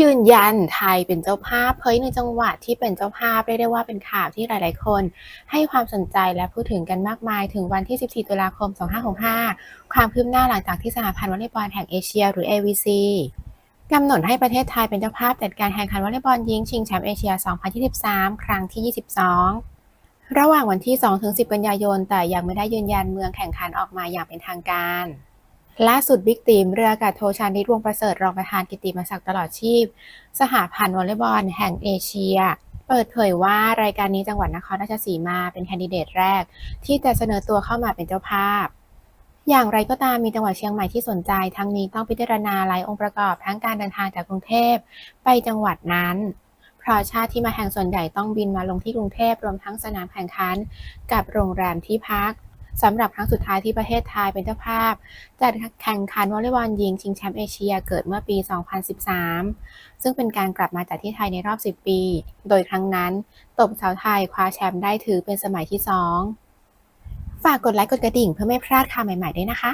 ยืนยันไทยเป็นเจ้าภาพเผยในจังหวัดที่เป็นเจ้าภาพเรียกได้ว่าเป็นข่าวที่หลาย ๆ คน ให้ความสนใจและพูดถึงกันมากมาย ถึงวันที่ 14 ตุลาคม 2565 ความคืบหน้าหลังจากที่สหพันธ์วอลเลย์บอลแห่งเอเชีย หรือ AVC กำหนดให้ประเทศไทยเป็นเจ้าภาพจัดการแข่งขันวอลเลย์บอลหญิงชิงแชมป์เอเชีย 2023 ครั้งที่ 22ระหว่างวันที่ 2-10 กันยายน แต่ยังไม่ได้ยืนยันเมืองแข่งขันออกมาอย่างเป็นทางการ ล่าสุดบิ๊กตีมเรืออากาศโทชานิตวงประเสริฐรองประธานกิติมศักดิ์ตลอดชีพ สหพันธ์วอลเลย์บอลแห่งเอเชีย เปิดเผยว่ารายการนี้จังหวัดนครราชสีมาเป็นแคนดิเดตแรก ที่จะเสนอตัวเข้ามาเป็นเจ้าภาพ อย่างไรก็ตามมีจังหวัดเชียงใหม่ที่สนใจ ทั้งนี้ต้องพิจารณาหลายองค์ประกอบทั้งการเดินทางจากกรุงเทพไปจังหวัดนั้นเพราะชาติที่มาแข่งส่วนใหญ่ต้องบินมาลงที่กรุงเทพรวมทั้งสนามแข่งขันกับโรงแรมที่พัก สำหรับครั้งสุดท้ายที่ประเทศไทยเป็นเจ้าภาพ จัดแข่งขันวอลเลย์บอลหญิงชิงแชมป์เอเชียเกิดเมื่อปี 2013 ซึ่งเป็นการกลับมาจากที่ไทยในรอบ 10 ปี โดยครั้งนั้น ตบสาวไทยคว้าแชมป์ได้ถือเป็นสมัยที่ 2 ฝากกดไลค์กดกระดิ่งเพื่อไม่พลาดข่าวใหม่ ๆ ด้วยนะคะ